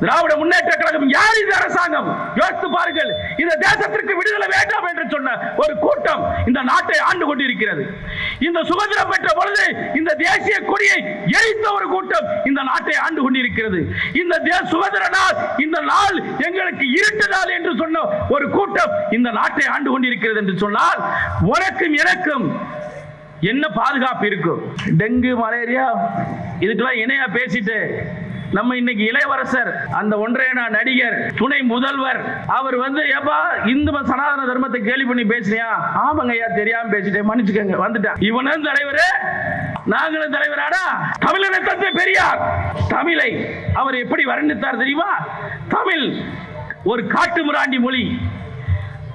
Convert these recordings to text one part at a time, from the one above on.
திராவிட முன்னேற்ற கழகம் யார் இந்த அரசாங்கம்? யோசித்து பாருங்கள். இந்த தேசத்திற்கு விடுதலை வேண்டாம் என்று சொன்ன ஒரு கூட்டம் இந்த நாட்டை ஆண்டு கொண்டிருக்கிறது. இந்த சுதந்திரம் பெற்ற பொழுது இந்த தேசிய கொடியை எரித்த ஒரு கூட்டம் இந்த நாட்டை ஆண்டு கொண்டிருக்கிறது. இந்த தே- சுதந்திர நாள் இந்த நாள் எங்களுக்கு இருட்டு நாள் என்று சொன்ன ஒரு கூட்டம் இந்த நாட்டை ஆண்டு கொண்டிருக்கிறது என்று சொன்னால் உனக்கும் எனக்கும் என்ன பாதுகாப்பு இருக்கும்? டெங்கு மலேரியா இதுக்கெல்லாம் இணையா பேசிட்டு நம்ம இன்னைக்கு இளையவரசர் அந்த ஒன்றையனா நடிகர் துணை முதல்வர் அவர் வந்து ஏப்பா இந்து சனாதன தர்மத்தை கேலி பண்ணி பேசுறியா ஆமாங்க ஐயா தெரியாம பேசிட்டேன். மன்னிச்சுக்கங்க. வந்துட்டான் இவனும் தலைவர்? நாங்களும் தலைவராடா? தமிழனை தந்தை பெரியார். தமிழை அவர் எப்படி வர்ணித்தார் தெரியுமா? தமிழ் ஒரு காட்டு மிராண்டி மொழி.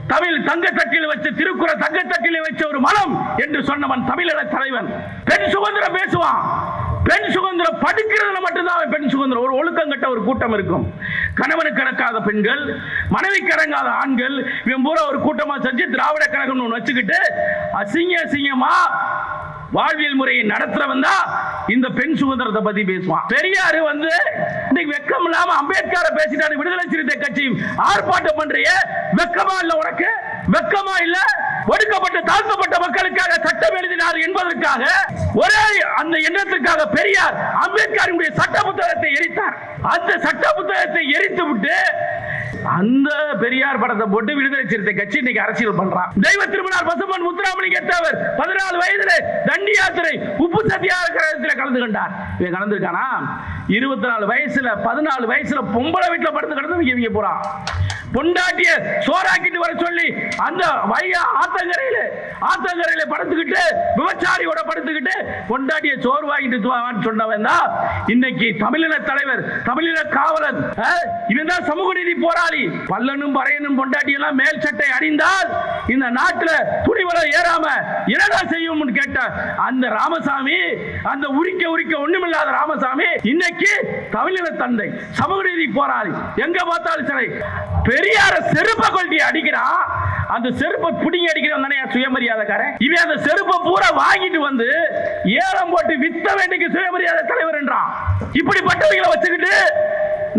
தமிழ் தங்கத்தட்டில் வச்ச திருக்குறள் தங்கத்தட்டில் வச்ச ஒரு மனம் என்று சொன்னவன் தமிழக தலைவன் பெண் சுதந்திரம் பேசுவான். பெண் சுதந்திரம் படிக்கிறதுல மட்டும்தான் பெண் சுதந்திரம். ஒரு ஒழுக்கம் கட்ட ஒரு கூட்டம் இருக்கும். கணவனுக்கு கணக்காத பெண்கள் மனைவிக்கு அடங்காத ஆண்கள் இவன் பூரா ஒரு கூட்டமா செஞ்சு திராவிட கழகம்னு ஒன்று வச்சுக்கிட்டு அசிங்க அசிங்கமா வாழ்வியல் முறையை நடத்துறவன் தான் இந்த பெண் சுதந்திரத்தை பத்தி பேசுவான். பெரியாரு வந்து இன்னைக்கு வெக்கம் இல்லாம அம்பேத்கரை பேசிட்டாரு விடுதலை சிறுத்தை கட்சி ஆர்ப்பாட்டம் பண்றிய. வெக்கமா இல்ல உனக்கு? வெக்கமா இல்ல? ஒடுக்கப்பட்ட தாழ்த்தப்பட்ட மக்களுக்காக சட்டம் எழுதினார் என்பதற்காக ஒரே அந்த எண்ணத்திற்காக பெரியார் அம்பேத்கருடைய சட்ட புத்தகத்தை எரித்தார். அந்த சட்ட புத்தகத்தை எரித்து விட்டு அந்த பெரியார் படத்தை போட்டு விடுதலை சிறுத்தை கட்சி இன்னைக்கு அரசியல் பண்றான். தெய்வ திருமணார் பசுமன் முத்துராமலிங்க தேவர் பதினாலு வயதுல தண்டி யாத்திரை உப்பு சத்தியாகிரகத்தில் கலந்து கொண்டார். இவன் கலந்துருக்கானா? இருபத்தி நாலு வயசுல பதினாலு வயசுல பொம்பளை வீட்டுல படுத்து கிடந்து இவங்க போறான். பொண்டாட்டிய சோறாக்கிட்டு வர சொல்லி அந்த வைகா ஆத்தங்கரையில ஆத்தங்கரையில படுத்துக்கிட்டு விபச்சாரியோட படுத்துக்கிட்டு பொண்டாட்டிய சோறு வாங்கிட்டு சொன்னவன் தான் இன்னைக்கு தமிழின தலைவர் தமிழின காவலன். இவன் தான் சமூக நீதி போராளி. பல்லனும் பறையனும் பொண்டாட்டி எல்லாம் மேல் சட்டை அணிந்தால் இந்த நாட்டில் துணிவலை ஏறாம என்னடா செய்யும்னு கேட்ட அந்த ராமசாமி அந்த உரிக்க உரிக்க ஒண்ணுமில்லாத ராமசாமி இன்னைக்கு தமிழின தந்தை சமூக நீதி போராளி. எங்க பார்த்தாலும் சரி பெரியார செருப்ப கொள்டி அடிக்கிறான். அந்த செருப்பை பிடிங்கி அடிக்கிறவன் தானே சுயமரியாதைக்காரன்? இவன் அந்த செருப்பை பூரா வாங்கிட்டு வந்து ஏலம் போட்டு வித்த வேண்டிய சுயமரியாதை தலைவர் என்றான் இப்படிப்பட்டவங்களை வச்சுக்கிட்டு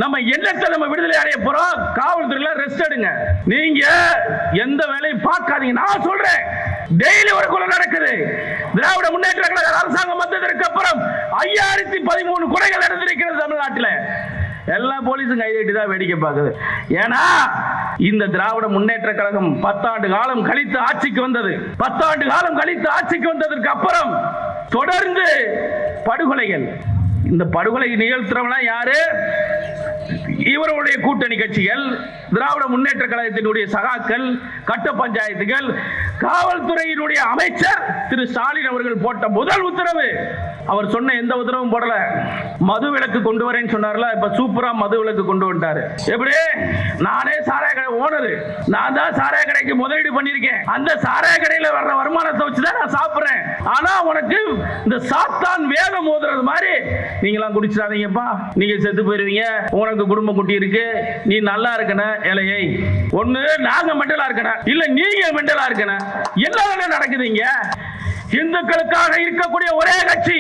நம்ம என்னத்தை நம்ம விடுதலை அடைய போறோம். காவல்துறையில ரெஸ்ட் எடுங்க. நீங்க எந்த வேலையும் பார்க்காதீங்க. நான் சொல்றேன். டெய்லி ஒரு கொலை நடக்குது. திராவிட முன்னேற்ற கழக அரசாங்கம் வந்ததற்கு அப்புறம் ஐயாயிரத்தி பதிமூணு கொலைகள் நடந்திருக்கிறது தமிழ்நாட்டில். எல்லா போலீஸும் கைதட்டி தான் வேடிக்கை பார்க்குது. ஏன்னா இந்த திராவிட முன்னேற்ற கழகம் பத்தாண்டு காலம் கழித்து ஆட்சிக்கு வந்தது. பத்தாண்டு காலம் கழித்து ஆட்சிக்கு வந்ததற்கு அப்புறம் தொடர்ந்து படுகொலைகள் இந்த படுகொலை நிகழ்த்துறவனா யாரு? இவருடைய கூட்டணி கட்சிகள் திராவிட முன்னேற்ற கழகத்தினுடைய சகாக்கள் கட்ட பஞ்சாயத்துகள் காவல்துறையினுடைய அமைச்சர் திரு ஸ்டாலின் அவர்கள் போட்ட முதல் உத்தரவு. அவர் சொன்ன எந்த உத்தரவும் போடல. மது விலக்கு கொண்டு வரேன்னு சொன்னார்ல இப்ப சூப்பரா மது விலக்கு கொண்டு வந்துட்டாரு. எப்படி? நானே சாராய கடை ஓனரு. நான் தான் சாராய கடைக்கு முதலீடு பண்ணியிருக்கேன். அந்த சாராய கடையில வர்ற வருமானத்தை வச்சு தான் நான் சாப்பிடுறேன். ஆனா உனக்கு இந்த சாத்தான் வேகம் ஓதுறது மாதிரி நீங்களாம் குடிச்சிடாதீங்கப்பா. நீங்க செத்து போயிருவீங்க. உனக்கு குடும்ப குட்டி இருக்கு. நீ நல்லா இருக்கணும் இலையை. ஒண்ணு நாங்க மெண்டலா இருக்கணும் இல்ல நீங்க மெண்டலா இருக்கணும் என்ன நடக்குதுங்க இந்துக்களுக்காக இருக்கக்கூடிய ஒரே கட்சி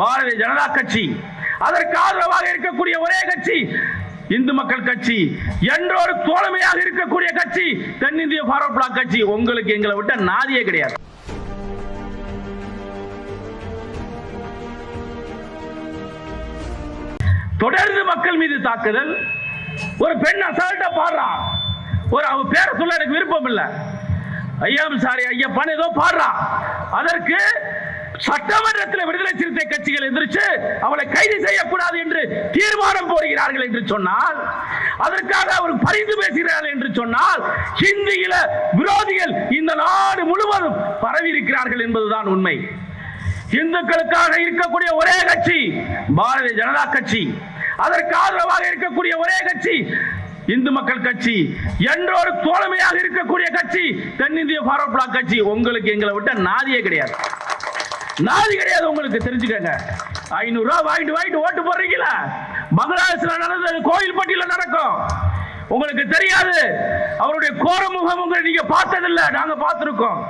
பாரதிய ஜனதா கட்சி. அதற்கு ஆதரவாக இருக்கக்கூடிய ஒரே கட்சி இந்து மக்கள் கட்சி. என்றொரு தோழமையாக இருக்கக்கூடிய கட்சி தென்னிந்திய ஃபார்வர்ட் பிளாக் கட்சி. உங்களுக்கு எங்களை விட்ட நாதியே கிடையாது. தொடர்ந்து மக்கள் மீது தாக்குதல். ஒரு பெண் அசால்ட்டா பாடுறான் ஒரு அவன் பேரை சொல்ல எனக்கு விருப்பம் இல்லை. ஐயா சாரி ஐயப்பான் ஏதோ பாடுறான் அதற்கு சட்டமன்றத்தில் விடுதலை சிறுத்தை கட்சிகள் எந்திரிச்சு அவளை கைது செய்யக்கூடாது என்று தீர்மானம் போடுகிறார்கள் என்று சொன்னால் அதற்காக அவர் பரிந்து பேசுகிறார்கள் என்று சொன்னால் ஹிந்தியில விரோதிகள் இந்த நாடு முழுவதும் பரவி இருக்கிறார்கள் என்பதுதான் உண்மை. இந்துக்களுக்காக இருக்கக்கூடிய ஒரே கட்சி பாரதிய ஜனதா கட்சி. அதற்கு ஆதரவாக இருக்கக்கூடிய ஒரே கட்சி இந்து மக்கள் கட்சி. என்றொரு தோழமையாக இருக்கக்கூடிய கட்சி தென்னிந்திய ஃபார்வர்ட் பிளாக் கட்சி. உங்களுக்கு எங்களை விட்ட நாதியே கிடையாது. நாதி கிடையாது உங்களுக்கு தெரிஞ்சுக்கங்க. ஐநூறு ரூபா வாங்கிட்டு வாங்கிட்டு ஓட்டு போடுறீங்களா? பங்களாதேஷ்ல நடந்தது கோயில்பட்டியில நடக்கும். உங்களுக்கு தெரியாது. அவருடைய கோரமுகம் உங்களை நீங்க பார்த்ததில்லை. நாங்க பார்த்திருக்கோம்.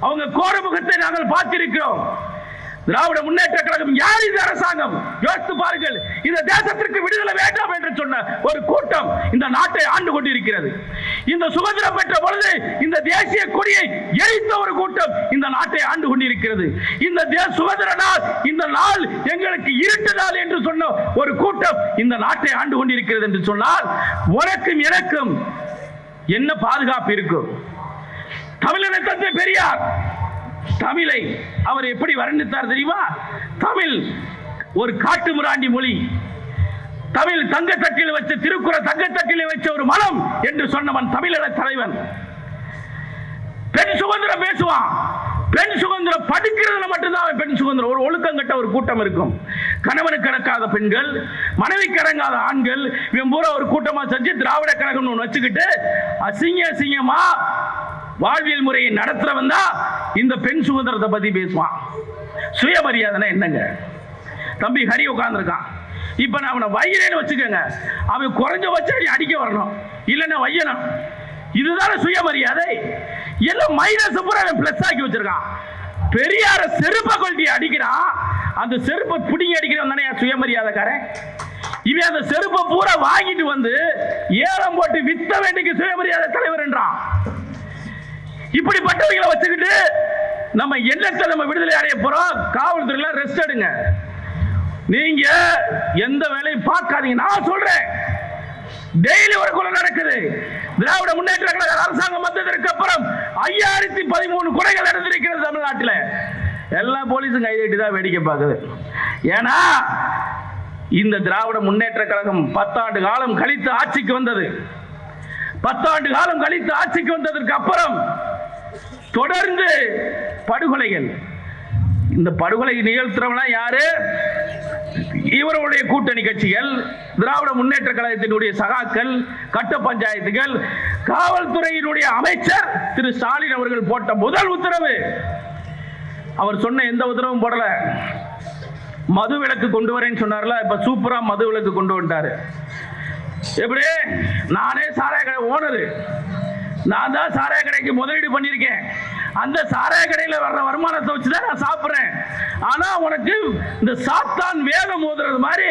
அவங்க கோரமுகத்தை நாங்கள் பார்த்திருக்கிறோம். திராவிட முன்னேற்ற கழகம் யார் இந்த அரசாங்கம்? யோசித்து பாருங்கள். இந்த தேசத்திற்கு விடுதலை வேண்டாம் என்று சொன்ன ஒரு கூட்டம் இந்த நாட்டை ஆண்டு கொண்டிருக்கிறது. இந்த சுதந்திரம் பெற்ற பொழுது இந்த தேசிய கொடியை எரித்த ஒரு கூட்டம் இந்த நாட்டை ஆண்டு கொண்டிருக்கிறது. இந்த தே- சுதந்திர நாள் இந்த நாள் எங்களுக்கு இருட்டு நாள் என்று சொன்ன ஒரு கூட்டம் இந்த நாட்டை ஆண்டு கொண்டிருக்கிறது என்று சொன்னால் உனக்கும் எனக்கும் என்ன பாதுகாப்பு இருக்கும்? தமிழின தந்தை பெரியார் தமிழை அவர் எப்படி வர்ணித்தார் தெரியுமா? தமிழ் ஒரு காட்டு முராண்டி மொழி. தமிழ் தங்கத்தட்டில் வச்ச திருக்குறள் தங்கத்தட்டில் வச்ச ஒரு மனம் என்று சொன்னவன் தமிழக தலைவன். பெண் சுதந்திரம் பேசுவான். பெண் சுதந்திரம் படிக்கிறதுல மட்டும்தான் பெண் சுதந்திரம். ஒரு ஒழுக்கம் கட்ட ஒரு கூட்டம் இருக்கும். கணவனுக்கு கணக்காத பெண்கள் மனைவிக்கு அடங்காத ஆண்கள் இவன் பூரா ஒரு கூட்டமா செஞ்சு திராவிட கழகம் ஒன்று வச்சுக்கிட்டு அசிங்க அசிங்கமா வாழ்வியல் முறையை நடத்துறவன் தான் இந்த பெண் சுதந்திரத்தை பத்தி பேசுவான். சுயமரியாதைனா என்னங்க? தம்பி ஹரி உட்கார்ந்துருக்கான். இப்ப நான் அவனை வையிறேன்னு வச்சுக்கோங்க. அவன் குறைஞ்சபட்சம் நீ அடிக்க வரணும். இல்லைன்னா வையணும். இதுதானே சுயமரியாதை. எல்லாம் மைனஸ் பூரா அவன் பிளஸ் ஆக்கி வச்சிருக்கான். பெரியார செருப்பை கொல்ட்டி அடிக்கிறான். அந்த செருப்பை பிடிங்கி அடிக்கிறவன் தானே சுயமரியாதைக்காரன்? இவன் அந்த செருப்பை பூரா வாங்கிட்டு வந்து ஏலம் போட்டு வித்த வேண்டிக்கு சுயமரியாதை தலைவர் என்றான். இப்படிப்பட்டவங்களை வச்சுக்கிட்டு நம்ம என்னத்தை நம்ம விடுதலை அடைய போறோம். காவல்துறையில ரெஸ்ட் எடுங்க. நீங்க எந்த வேலையும் பார்க்காதீங்க. நான் சொல்றேன். டெய்லி ஒரு கொலை நடக்குது. திராவிட முன்னேற்ற கழக அரசாங்கம் வந்ததற்கு அப்புறம் ஐயாயிரத்தி பதிமூணு கொலைகள் நடந்திருக்கிறது தமிழ்நாட்டில். எல்லா போலீஸும் கைதட்டி தான் வேடிக்கை பார்க்குது. ஏன்னா இந்த திராவிட முன்னேற்ற கழகம் பத்தாண்டு காலம் கழித்து ஆட்சிக்கு வந்தது. பத்தாண்டு காலம் கழித்து ஆட்சிக்கு வந்ததற்கு அப்புறம் தொடர்ந்து படுகொலைகள். இந்த படுகொலை நிகழ்த்துறவனா யாரு? இவருடைய கூட்டணி கட்சிகள் திராவிட முன்னேற்ற கழகத்தினுடைய சகாக்கள் கட்ட பஞ்சாயத்துகள் காவல்துறையினுடைய அமைச்சர் திரு ஸ்டாலின் அவர்கள் போட்ட முதல் உத்தரவு. அவர் சொன்ன எந்த உத்தரவும் போடல. மது விலக்கு கொண்டு வரேன்னு சொன்னார்ல இப்ப சூப்பரா மது விலக்கு கொண்டு வந்துட்டாரு. எப்படி? நானே சாராய ஓனரு. நான் தான் சாராய கடைக்கு முதலீடு பண்ணியிருக்கேன். அந்த சாராய கடையில் வர்ற வருமானத்தை வச்சு தான் நான் சாப்பிட்றேன். ஆனால் உனக்கு இந்த சாத்தான் வேகம் ஓதுறது மாதிரி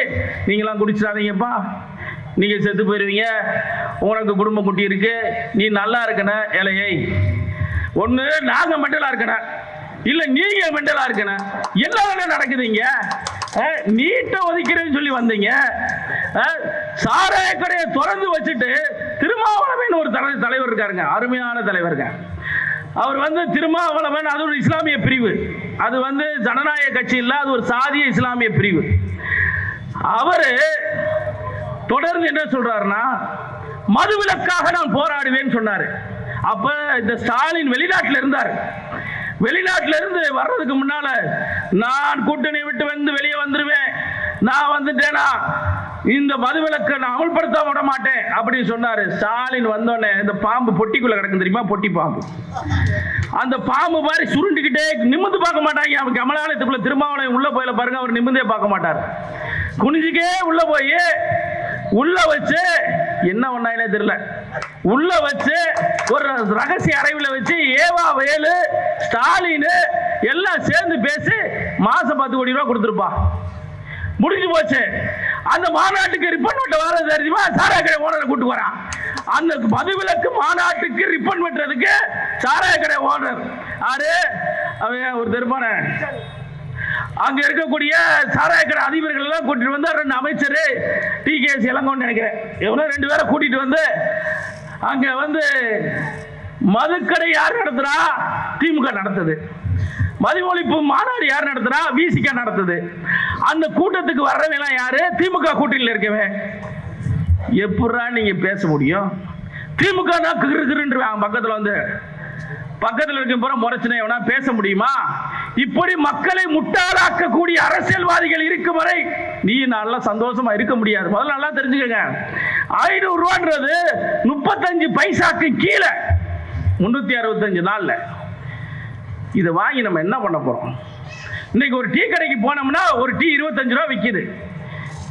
நீங்களாம் குடிச்சிடாதீங்கப்பா. நீங்கள் செத்து போயிடுவீங்க உனக்கு குடும்ப குட்டி இருக்கு. நீ நல்லா இருக்கணும் இலையை ஒன்று நாங்கள் மெண்டலாக இருக்கணும் இல்லை நீங்கள் மெண்டலாக இருக்கணும் எல்லாம் வேலை நடக்குதுங்க நீட்டை ஒதுக்கிறேன்னு சொல்லி வந்தீங்க. சாராய கடையை திறந்து வச்சுட்டு திருமாவளவன் ஒரு தலை தலைவர் இருக்காருங்க. அருமையான தலைவருங்க. அவர் வந்து திருமாவளவன் அது ஒரு இஸ்லாமிய பிரிவு. அது வந்து ஜனநாயக கட்சி இல்லை அது ஒரு சாதிய இஸ்லாமிய பிரிவு. அவரு தொடர்ந்து என்ன சொல்றாருன்னா மதுவிலக்காக நான் போராடுவேன்னு சொன்னாரு. அப்ப இந்த ஸ்டாலின் வெளிநாட்டில் இருந்தார். வெளிநாட்டில இருந்து வர்றதுக்கு முன்னால நான் கூட்டணி விட்டு வந்து வெளியே வந்துருவேன். நான் வந்துட்டேனா? இந்த மதுவிலக்கை நான் அமல்படுத்த விட மாட்டேன் அப்படின்னு சொன்னாரு. ஸ்டாலின் வந்தோடனே இந்த பாம்பு பொட்டிக்குள்ள கிடக்கும் தெரியுமா? பொட்டி பாம்பு. அந்த பாம்பு மாதிரி சுருண்டுகிட்டே நிமிந்து பார்க்க மாட்டாங்க. அவன் கமலாலயத்துக்குள்ள திருமாவளவன் உள்ள போயில பாருங்க அவர் நிமிந்தே பார்க்க மாட்டார். குனிஞ்சுக்கே உள்ள போய் உள்ள வச்சு என்ன ஒண்ணாயினே தெரியல. உள்ள வச்சு ஒரு ரகசிய அறைவில் வச்சு ஏவா வேலு ஸ்டாலின் எல்லாம் சேர்ந்து பேசி மாசம் பத்து கோடி ரூபா கொடுத்துருப்பா. முடிஞ்சு போச்சு. அந்த மாநாட்டுக்கு ரிப்பன் வெட்ட வர தெரியுமா சாராக்கடை ஓனரை கூட்டு வரான் அந்த மதுவிலக்கு மாநாட்டுக்கு ரிப்பன் வெட்டுறதுக்கு சாராயக்கடை ஓனர் ஆறு அவன் ஒரு தெருமான. அங்க இருக்கக்கூடிய சாராயக்கடை அதிபர்கள் எல்லாம் கூட்டிட்டு வந்து ரெண்டு அமைச்சர் டி கே எஸ் இளங்கோன்னு நினைக்கிறேன். எவ்வளோ ரெண்டு பேரை கூட்டிட்டு வந்து அங்க வந்து மதுக்கடை யார் நடத்துறா? திமுக நடத்துது. மது ஒழிப்பு மாநாடு யார் நடத்துறா விசிக நடத்துது. அந்த கூட்டத்துக்கு வர்றவன் யாரு? திமுக கூட்டணியில் இருக்கவே எப்படா நீங்க பேச முடியும்? திமுக தான் கிரு பக்கத்துல வந்து. பக்கத்தில் இருக்கும் போற முறைச்சினா பேச முடியுமா? இப்படி மக்களை முட்டாளாக்கக்கூடிய அரசியல்வாதிகள் இருக்கும் வரை நீ நல்லா சந்தோஷமா இருக்க முடியாது. முதல்ல நல்லா தெரிஞ்சுக்கங்க. ஐநூறு ரூபான்றது முப்பத்தஞ்சு பைசாக்கு கீழே. முன்னூத்தி அறுபத்தஞ்சு நாள்ல. இதை வாங்கி நம்ம என்ன பண்ண போகிறோம் இன்னைக்கு ஒரு டீ கடைக்கு போனோம்னா ஒரு டீ இருபத்தஞ்சு ரூபா விற்கிது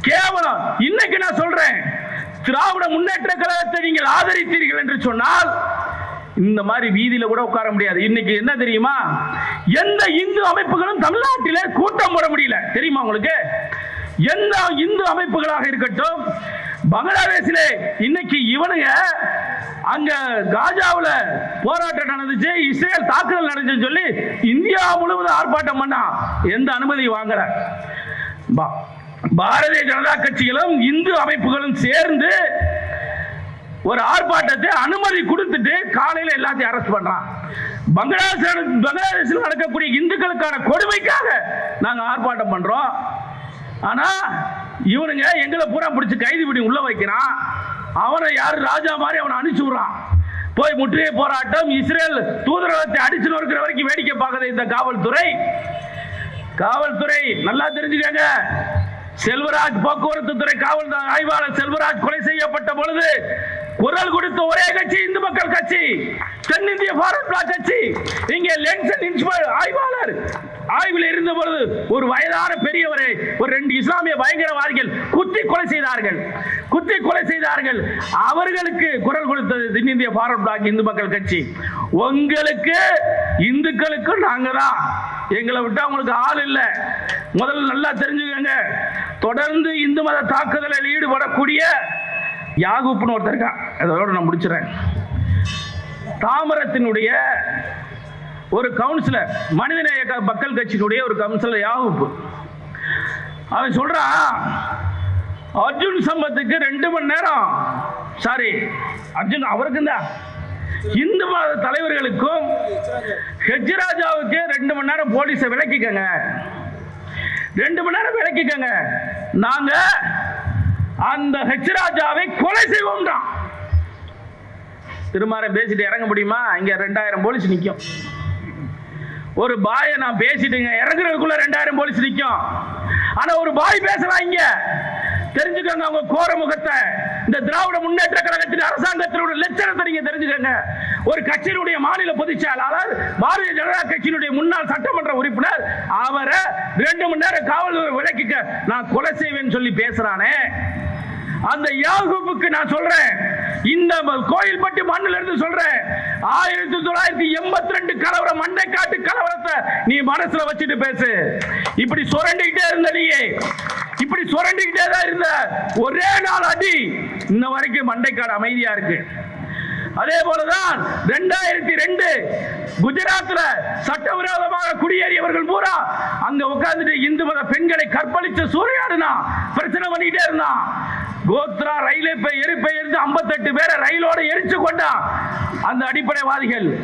கேவலம். இன்னைக்கு நான் சொல்றேன் திராவிட முன்னேற்ற கழகத்தை நீங்கள் ஆதரித்தீர்கள் என்று சொன்னால் இந்த மாதிரி வீதியில கூட உட்கார முடியாது. இன்னைக்கு என்ன தெரியுமா? எந்த இந்து அமைப்புகளும் தமிழ்நாட்டில கூட்டம் போட முடியல. தெரியுமா உங்களுக்கு? எந்த இந்து அமைப்புகளாக இருக்கட்டும் பங்களாதேஷிலே இன்னைக்கு இவனுங்க அங்க காஜாவில் போராட்டம் நடந்துச்சு இஸ்ரேல் தாக்குதல் நடந்துச்சுன்னு சொல்லி இந்தியா முழுவதும் ஆர்ப்பாட்டம் பண்ணா எந்த அனுமதி வாங்கல. பா- பாரதிய ஜனதா கட்சிகளும் இந்து அமைப்புகளும் சேர்ந்து ஒரு ஆர்ப்பாட்டத்தை அனுமதி கொடுத்துட்டு காலையில் எல்லாத்தையும் அரெஸ்ட் பண்றான். பங்களாதேஷ் பங்களாதேஷில் நடக்கக்கூடிய இந்துக்களுக்கான கொடுமைக்காக நாங்கள் ஆர்ப்பாட்டம் பண்றோம். ஆனா இவனுங்க எங்களை பூரா பிடிச்சி கைது பிடி உள்ள வைக்கிறான். அவனை யாரு ராஜா மாதிரி அவனை அனுப்பிச்சு விடுறான். போய் முற்றுகை போராட்டம் இஸ்ரேல் தூதரகத்தை அடிச்சு நொறுக்கிற வரைக்கும் வேடிக்கை பார்க்குது இந்த காவல்துறை. காவல்துறை நல்லா தெரிஞ்சுக்கங்க. செல்வராஜ் போக்குவரத்து துறை காவல் ஆய்வாளர் செல்வராஜ் கொலை செய்யப்பட்ட பொழுது குரல் கொடுத்த ஒரே கட்சி இந்து மக்கள் கட்சி தென்னிந்திய பாரத் பிளாக் கட்சி. இங்கே லென்சன் இன்ஸ்பெக்டர் ஆய்வாளர் ஆய்வில் இருந்த பொழுது ஒரு வயதான பெரியவரை ஒரு ரெண்டு இஸ்லாமிய பயங்கரவாதிகள் கொலை செய்தார்கள். குத்தி கொலை செய்தார்கள். அவர்களுக்கு குரல் கொடுத்தது தென்னிந்திய ஃபாரவர்ட் பிளாக் இந்து மக்கள் கட்சி. உங்களுக்கு இந்துக்களுக்கு நாங்க தான். எங்களை விட்டா உங்களுக்கு ஆள் இல்லை. முதல்ல நல்லா தெரிஞ்சுக்கங்க. தொடர்ந்து இந்து மத தாக்குதலில் ஈடுபடக்கூடிய யாகுப்புன்னு ஒருத்தர் இருக்கான். அதோட நான் முடிச்சிடறேன் தாமரத்தினுடைய ஒரு கவுன்சிலர் மனிதநேய க- மக்கள் கட்சியினுடைய ஒரு கவுன்சிலர் யாகுப்பு அவன் சொல்றான் அர்ஜுன் சம்பத்துக்கு ரெண்டு மணி நேரம். சாரி அர்ஜுன் அவருக்கும் தான் இந்து மத தலைவர்களுக்கும் ஹெஜ்ராஜாவுக்கு ரெண்டு மணி நேரம் போலீஸை விளக்கிக்கங்க ரெண்டு மணி நேரம் விளக்கிக்கங்க நாங்க அந்த ஹெச்ராஜாவை கொலை செய்வோம்ன்றான். திருமாரம் பேசிட்டு இறங்க முடியுமா? இங்க ரெண்டாயிரம் போலீஸ் நிற்கும் ஒரு பாயை நான் பேசிட்டுங்க இறங்குறதுக்குள்ள ரெண்டாயிரம் போலீஸ் நிற்கும் ஆனா ஒரு பாய் பேசலாம் இங்க. தெரிஞ்சுக்கோங்க அவங்க கோர முகத்தை. இந்த திராவிட முன்னேற்ற கழகத்தின் அரசாங்கத்தினுடைய லட்சணத்தை நீங்க தெரிஞ்சுக்கோங்க. ஒரு கட்சியினுடைய மாநில பொதுச் செயலாளர் பாரதிய ஜனதா கட்சியினுடைய முன்னாள் சட்டமன்ற உறுப்பினர் அவரை ரெண்டு மணி நேரம் காவல்துறை விளக்கிக்க நான் கொலை செய்வேன்னு சொல்லி பேசுறானே. அந்த யாகூப்புக்கு நான் சொல்றேன். இந்த கோயில்பட்டி மண்ணில இருந்து சொல்றேன். ஆயிரத்தி தொள்ளாயிரத்தி எண்பத்தி ரெண்டு கலவரம் மண்டைக்காட்டு கலவரத்தை நீ மனசுல வச்சுட்டு பேசு. இப்படி சுரண்டிக்கிட்டே இருந்த நீயே. இப்படி சுரண்டிக்கிட்டே தான் இருந்த. ஒரே நாள் அடி. இன்ன வரைக்கும் மண்டைக்காடு அமைதியா இருக்கு. அதே போலதான் ரெண்டாயிரத்தி ரெண்டு குஜராத்ல சட்டவிரோதமாக குடியேறியவர்கள் பூரா அங்க உட்கார்ந்துட்டு இந்து மத பெண்களை கற்பழித்து சூறையாடுனா பிரச்சனை பண்ணிக்கிட்டே இருந்தான். கோத்ரா ரயிலை போய் எரிப்பெயர்ந்து ஐம்பத்தெட்டு பேரை ரயிலோட எரிச்சு கொண்டான் அந்த அடிப்படைவாதிகள்.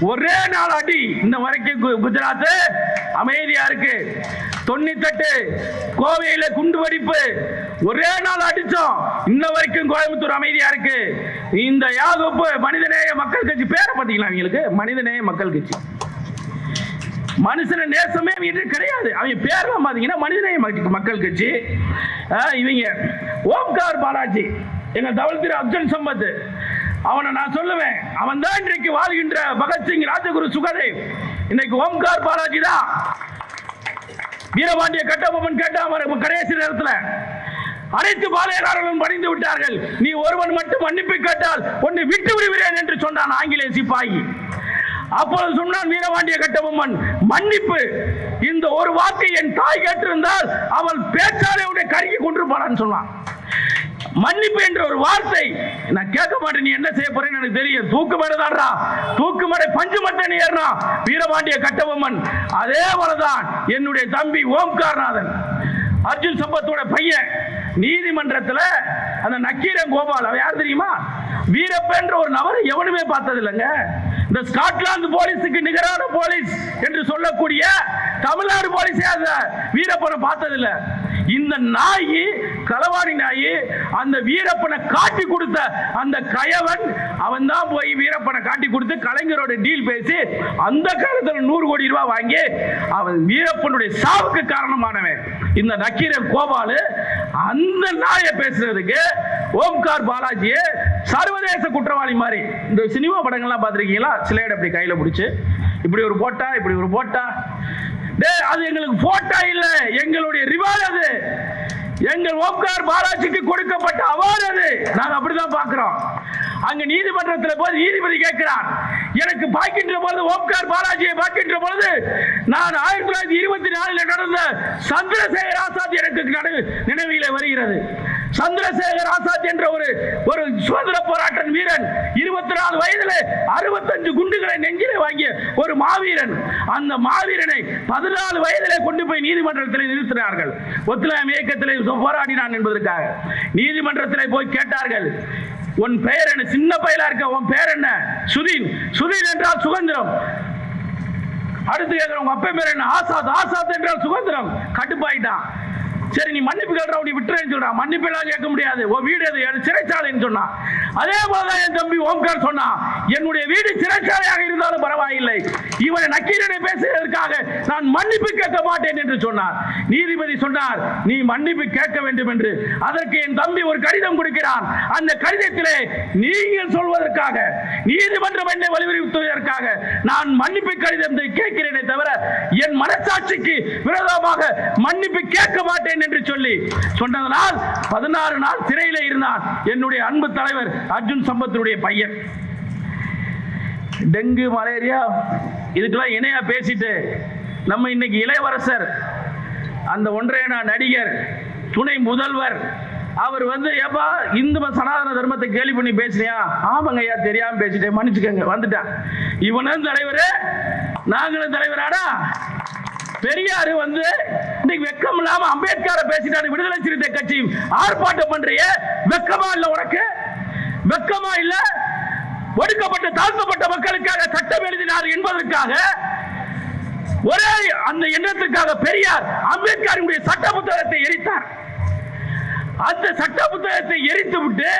ஒரே நாள் அடி இந்த வரைக்கும் கு- குஜராத் அமைதியா இருக்கு. தொண்ணூத்தெட்டு கோவையில குண்டு வெடிப்பு. ஒரே நாள் அடிச்சோம். இன்ன வரைக்கும் கோயம்புத்தூர் அமைதியா இருக்கு. இந்த யாகப்பு மனிதநேய மக்கள் கட்சி பேரை பார்த்தீங்களா அவங்களுக்கு மனிதநேய மக்கள் கட்சி. மனுஷன நேசமே அவங்க கிடையாது. அவங்க பேர்லாம் பாத்தீங்கன்னா மனிதநேய மக்க- மக்கள் கட்சி. ஆ, இவங்க ஓம்கார் பாலாஜி எங்க தவள் திரு அப்துல் சம்பத். அவனை நான் சொல்லுவேன். அவன் தான் இன்றைக்கு வாழ்கின்ற பகத்சிங் ராஜகுரு சுகதேவ். இன்னைக்கு ஓம்கார் பாலாஜி தான். வீரபாண்டிய கட்டபொம்மன் கேட்டான் அவன் கடைசி நேரத்தில் அனைத்து பாளையக்காரர்களும் படிந்து விட்டார்கள். நீ ஒருவன் மட்டும் மன்னிப்பு கேட்டால் உன்னை விட்டு விடுகிறேன் என்று சொன்னான் ஆங்கிலேய சிப்பாயி. அப்பொழுது சொன்னான் வீரபாண்டிய கட்டபொம்மன் மன்னிப்பு. இந்த ஒரு வார்த்தை என் தாய் கேட்டிருந்தால் அவள் பேச்சாலே உடைய கருகி போனான்னு சொன்னான். மன்னிப்பு என்ற ஒரு வார்த்தை. நான் கேட்க மாட்டேன் நீ என்ன செய்ய போறேன்னு எனக்கு தெரியும். தூக்கு மேடதாடுறா தூக்கு மேடை பஞ்சு மட்டை ஏறினா வீரபாண்டிய கட்டபொம்மன். அதே போலதான் என்னுடைய தம்பி ஓம்கார்நாதன். அர்ஜுன் சம்பத்தோட பையன். நீதிமன்றத்துல அந்த நக்கீரன் கோபால். அவன் யார் தெரியுமா? வீரப்பன்ற ஒரு நபரை எவனுமே பார்த்தது இல்லைங்க இந்த ஸ்காட்லாந்து போலீஸுக்கு நிகரான போலீஸ் என்று சொல்லக்கூடிய தமிழ்நாடு போலீஸே அந்த வீரப்பனை பார்த்ததில்ல. இந்த நாய் களவாணி நாய் அந்த வீரப்பனை காட்டி கொடுத்த அந்த கயவன் அவன் தான் போய் வீரப்பனை காட்டி கொடுத்து கலைஞரோட டீல் பேசி அந்த காலத்தில் நூறு கோடி ரூபாய் வாங்கி அவன் வீரப்பனுடைய சாவுக்கு காரணமானவன். இந்த நக்கீரன் கோபாலு அந்த நாயை பேசுறதுக்கு ஓம்கார் பாலாஜியை சர்வதேச குற்றவாளி மாதிரி. இந்த சினிமா படங்கள்லாம் பார்த்துருக்கீங்களா? சிலையட் அப்படி கையில் பிடிச்சி. இப்படி ஒரு போட்டா இப்படி ஒரு போட்டா. அது எங்களுக்கு போட்டா இல்ல. எங்களுடைய ரிவார்டு அது. எங்கள் ஓம்கார் பாலாஜிக்கு கொடுக்கப்பட்ட அவார்டு அது. நாங்க அப்படிதான் பார்க்கிறோம். அங்க நீதிமன்றத்தில் போது நீதிபதி கேட்கிறார். எனக்கு பார்க்கின்ற பொழுது ஓம்கார் பாலாஜியை பார்க்கின்ற பொழுது நான் ஆயிரத்தி தொள்ளாயிரத்தி இருபத்தி நாலில் நடந்த சந்திரசேகர் ஆசாத் எனக்கு நடு- வருகிறது. சந்திரசேகர் ஆசாத் என்ற ஒரு ஒரு சுதந்திர போராட்ட வீரன் இருபத்தி நாலு வயதுல அறுபத்தஞ்சு குண்டுகளை நெஞ்சிலே வாங்கிய ஒரு மாவீரன். அந்த மாவீரனை பதினாலு வயதிலே கொண்டு போய் நீதிமன்றத்தில் நிறுத்தினார்கள். ஒத்துழையாமை இயக்கத்தில் போராடினான் என்பதற்காக. நீதிமன்றத்தில் போய் கேட்டார்கள் உன் பெயர் என்ன? சின்ன பையலா இருக்க? உன் பெயர் என்ன? சுதீன். சுதீன் என்றால் சுதந்திரம். அடுத்து கேட்கிறோம் உங்க அப்பா பேர் என்ன? ஆசாத். ஆசாத் என்றால் சுதந்திரம். கட்டுப்பாயிட்டான் சரி நீ மன்னிப்பு கேட்கிற அப்படி விட்டுறேன்னு சொல்றான் மன்னிப்பு எல்லாம் கேட்க முடியாது. உன் வீடு அது என் சிறைச்சாலைன்னு சொன்னான் அதே போலதான் என் தம்பி ஓம்கார் சொன்னான் என்னுடைய வீடு சிறைச்சாலையாக இருந்தாலும் பரவாயில்லை. இவனை நக்கீரனை பேசுவதற்காக நான் மன்னிப்பு கேட்க மாட்டேன் என்று சொன்னார். நீதிபதி சொன்னார் நீ மன்னிப்பு கேட்க வேண்டும் என்று. அதற்கு என் தம்பி ஒரு கடிதம் கொடுக்கிறான். அந்த கடிதத்திலே நீங்கள் சொல்வதற்காக நீதிமன்றம் என்னை வலியுறுத்துவதற்காக நான் மன்னிப்பு கடிதத்தை கேட்கிறேனே தவிர என் மனசாட்சிக்கு விரோதமாக மன்னிப்பு கேட்க மாட்டேன் என்று சொல்லி சொன்னதனால் பதினாறு நாள் சிறையில் இருந்தான் என்னுடைய அன்பு தலைவர் அர்ஜுன் சம்பத்தினுடைய பையன். டெங்கு மலேரியா இதுக்கெல்லாம் இணையா பேசிட்டு நம்ம இன்னைக்கு இளையவரசர் அந்த ஒன்றையனா நடிகர் துணை முதல்வர் அவர் வந்து ஏப்பா இந்து சனாதன தர்மத்தை கேலி பண்ணி பேசுறியா ஆமாங்க ஐயா தெரியாம பேசிட்டேன். மன்னிச்சுக்கங்க. வந்துட்டேன். இவனும் தலைவர் நாங்களும் தலைவராடா? பெரியாரு வந்து இன்னைக்கு வெக்கம் இல்லாம அம்பேத்கரை பேசிட்டாரு விடுதலை சிறுத்தை கட்சி ஆர்ப்பாட்டம் பண்றிய வெக்கமா இல்ல உனக்கு? வெக்கமா இல்ல? ஒடுக்கப்பட்ட தாழ்த்தப்பட்ட மக்களுக்காக சட்டம் எழுதினார் என்பதற்காக ஒரே அந்த எண்ணத்திற்காக பெரியார் அம்பேத்கருடைய சட்ட புத்தகத்தை எரித்தார். அந்த சட்ட புத்தகத்தை எரித்து விட்டு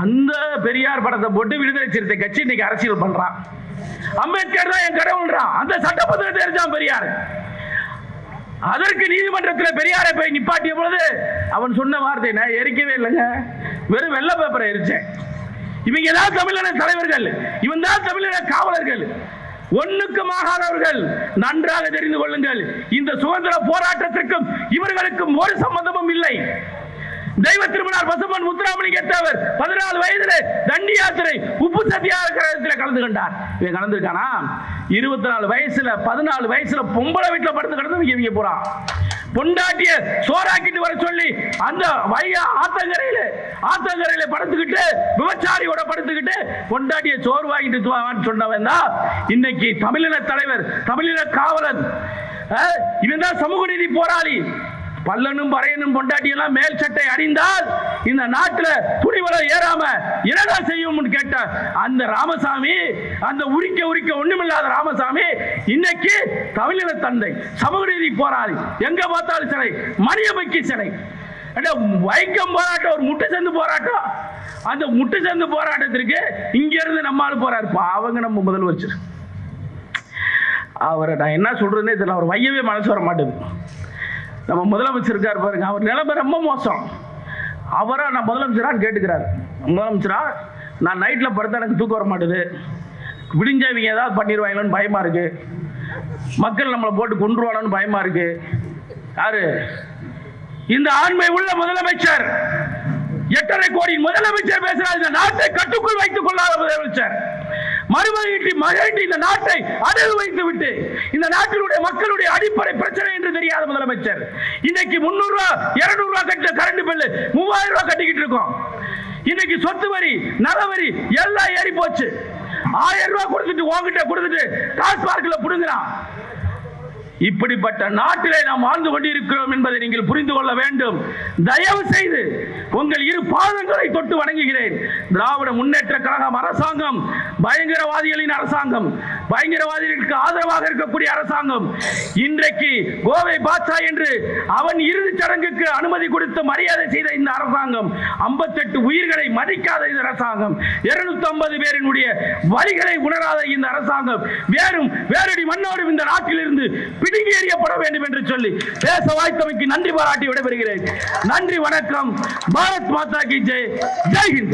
அந்த பெரியார் படத்தை போட்டு விடுதலை சிறுத்தை கட்சி இன்னைக்கு அரசியல் பண்றான். அம்பேத்கர் தான் என் கடவுள்றான். அந்த சட்ட புத்தகத்தை எரிச்சான் பெரியார். அதற்கு நீதிமன்றத்தில் பெரியாரை போய் நிப்பாட்டிய பொழுது அவன் சொன்ன வார்த்தை நான் எரிக்கவே இல்லைங்க. வெறும் வெள்ள பேப்பரை எரிச்சேன். இவங்க தான் தமிழன தலைவர்கள். இவன் தான் தமிழன காவலர்கள். ஒண்ணுக்குமாகாதவர்கள் நன்றாக தெரிந்து கொள்ளுங்கள். இந்த சுதந்திர போராட்டத்திற்கும் இவர்களுக்கும் ஒரு சம்பந்தமும் இல்லை. தெய்வ திருமணார் பசுமன் முத்துராமணி கேட்டவர் பதினாலு வயதிலே தண்டி யாத்திரை உப்பு சத்தியாகிரகத்தில் கலந்து கொண்டார். இவன் கலந்துருக்கானா இருபத்தி நாலு வயசுல பதினாலு வயசுல பொம்பளை வீட்டுல படுத்து கிடந்து இவங்க போறான். பொண்டாட்டிய சோறாக்கிட்டு வர சொல்லி அந்த வைகா ஆத்தங்கரையில ஆத்தங்கரையில படுத்துக்கிட்டு விபச்சாரியோட படுத்துக்கிட்டு பொண்டாட்டிய சோறு வாங்கிட்டு சொன்னவன் தான் இன்னைக்கு தமிழின தலைவர் தமிழின காவலன். இவன் தான் சமூக நீதி போராளி. பல்லனும் பறையனும் பொண்டாட்டியெல்லாம் மேல் சட்டை அணிந்தால் இந்த நாட்டில் துணிவரம் ஏறாம என்னடா செய்யும் கேட்ட அந்த ராமசாமி அந்த உரிக்க உரிக்க ஒண்ணுமில்லாத ராமசாமி இன்னைக்கு தமிழின தந்தை சமூக நீதி போராளி எங்க பார்த்தாலும் சிலை மணியமைக்கு சிலை வைக்கம் போராட்டம் ஒரு முட்டு சந்து போராட்டம். அந்த முட்டு சந்து போராட்டத்திற்கு இங்க இருந்து நம்மால் போறாரு அவங்க நம்ம முதல்வர். அவரை நான் என்ன சொல்றதுன்னே தெரியல அவர் வையவே மனசு வர மாட்டேங்குது நம்ம முதலமைச்சர் இருக்கார் பாருங்க. அவர் நிலைமை ரொம்ப மோசம். அவராக நான் முதலமைச்சரான்னு கேட்டுக்கிறார். முதலமைச்சரா நான் நைட்டில் படுத்தா எனக்கு தூக்கம் வர மாட்டேது. விடிஞ்சவங்க ஏதாவது பண்ணிடுவாங்களோன்னு பயமா இருக்கு. மக்கள் நம்மளை போட்டு கொண்டுருவானோன்னு பயமா இருக்கு. யாரு? இந்த ஆண்மை உள்ள முதலமைச்சர். எட்டரை கோடி முதலமைச்சர் பேசுறாரு. இந்த நாட்டை கட்டுக்குள் வைத்துக் கொள்ளாத முதலமைச்சர். மறுமொழியிட்டு மகிழ்ந்து இந்த நாட்டை அடகு வைத்து விட்டு இந்த நாட்டினுடைய மக்களுடைய அடிப்படை பிரச்சனை என்று தெரியாத முதலமைச்சர். இன்னைக்கு முன்னூறு ரூபா இருநூறு ரூபா கட்ட கரண்ட் பில்லு மூவாயிரம் ரூபாய் கட்டிக்கிட்டு இருக்கோம். இன்னைக்கு சொத்து வரி நல வரி எல்லாம் ஏறி போச்சு ஆயிரம் ரூபாய் கொடுத்துட்டு உங்ககிட்ட கொடுத்துட்டு டாஸ்மார்க்ல புடுங்குறான். இப்படிப்பட்ட நாட்டிலே நாம் வாழ்ந்து கொண்டிருக்கிறோம் என்பதை நீங்கள் புரிந்து கொள்ள வேண்டும். தயவு செய்து உங்கள் இரு பாதங்களை தொட்டு வணங்குகிறேன். திராவிட முன்னேற்ற கழகம் அரசாங்கம் பயங்கரவாதிகளின் அரசாங்கம் பயங்கரவாதிகளுக்கு ஆதரவாக இருக்கக்கூடிய அரசாங்கம் இன்றைக்கு கோவை பாட்சா என்று அவன் இறுதிச் சடங்குக்கு அனுமதி கொடுத்து மரியாதை செய்த இந்த அரசாங்கம் 58 உயிர்களை மதிக்காத இந்த அரசாங்கம் 250 பேரினுடைய வழிகளை உணராத இந்த அரசாங்கம் வேறும் வேறடி மண்ணோடும் இந்த நாட்டிலிருந்து பிடுங்கி எறியப்பட வேண்டும் என்று சொல்லி பேச வாய்த்தமைக்கு நன்றி பாராட்டி விடைபெறுகிறேன். நன்றி வணக்கம். பாரத் மாதா கி ஜெய். ஜெய்ஹிந்த்.